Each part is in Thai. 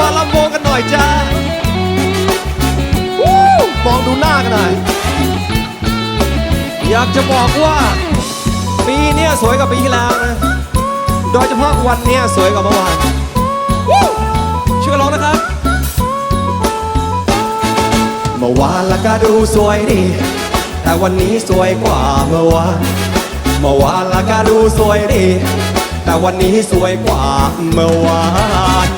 วะลำวงกันหน่อยจ้ามองดูหน้ากันหน่อย อยากจะบอกว่า ปีนี้สวยกว่าปีที่แล้วนะ โดยเฉพาะวันนี้สวยกว่าเมื่อวานช่วยร้องนะครับ เมื่อวานละก็ดูสวยดี แต่วันนี้สวยกว่าเมื่อวาน เมื่อวานละก็ดูสวยดี แต่วันนี้สวยกว่าเมื่อวาน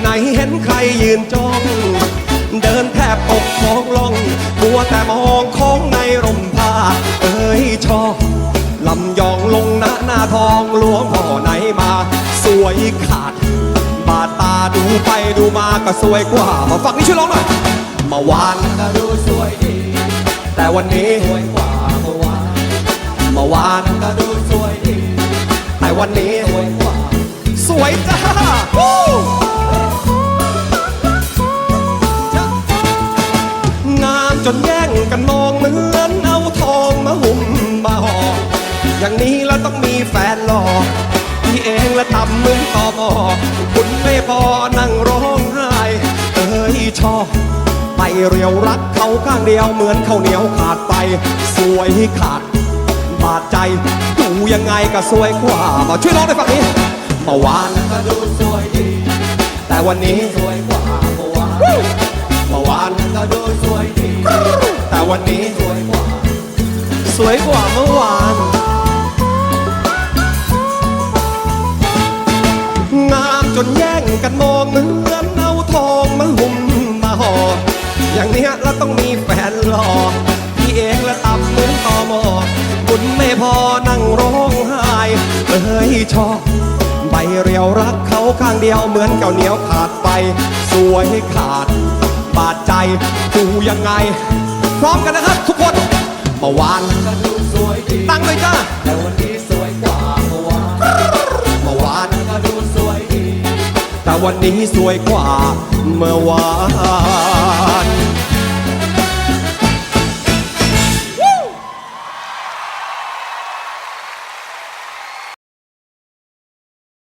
ไปไหนเห็นใครยืนจ้อง เดินแทบตกมองลองมัวแต่มองของในร่มผ้า เอ้ยชอบลำยองลงหน้าหน้าทองหลวงพ่อไหนมา สวยขาด บาดตาดูไปดูมาก็สวยกว่า มาฟังนี่ช่วยร้องหน่อยมื่อวานก็ดูสวยดี แต่วันนี้สวยกว่าเมื่อวานเมื่อวานก็ดูสวยดี แต่วันนี้สวยกว่า สวยจ้า กันมองเหมือนเอาทองมาหุ่มมาห่ออย่างนี้แล้วต้องมีแฟนหล่อพี่เองและทำเหมือนตอมอคุณไม่พอนั่งร้องไห้เอ้ยชอบไปเรียวรักเขาข้างเดียวเหมือนข้าวเหนียวขาดไป สวยขาดบาดใจดูยังไงก็สวยกว่ามาช่วยร้องในอยฝั่งนี้เมื่อวานก็ดูสวยดี แต่วันนี้สวยกว่าเมื่อวานเมื่อวานก็ดูสวย วันนี้สวยกว่าสวยกว่าเมื่อวาน งามจนแย่งกันมองเหมือนเอาทองมาหุ่มมาห่ออย่างเนี้ยเราต้องมีแฟนหล่อพี่เองและตับเหมือนตอมอบุญไม่พอนั่งร้องไห้เอ้ยชอบใบเรียวรักเขาข้างเดียวเหมือนเก่าเหนียวขาดไป สวยขาดบาดใจดูยังไง พร้อมกันนะครับ ทุกคนเมื่อวานก็ดูสวยดีตั้งเลยจ้าแต่วันนี้สวยกว่าเมื่อวานเมื่อวานก็ดูสวยดีแต่วันนี้สวยกว่าเมื่อวาน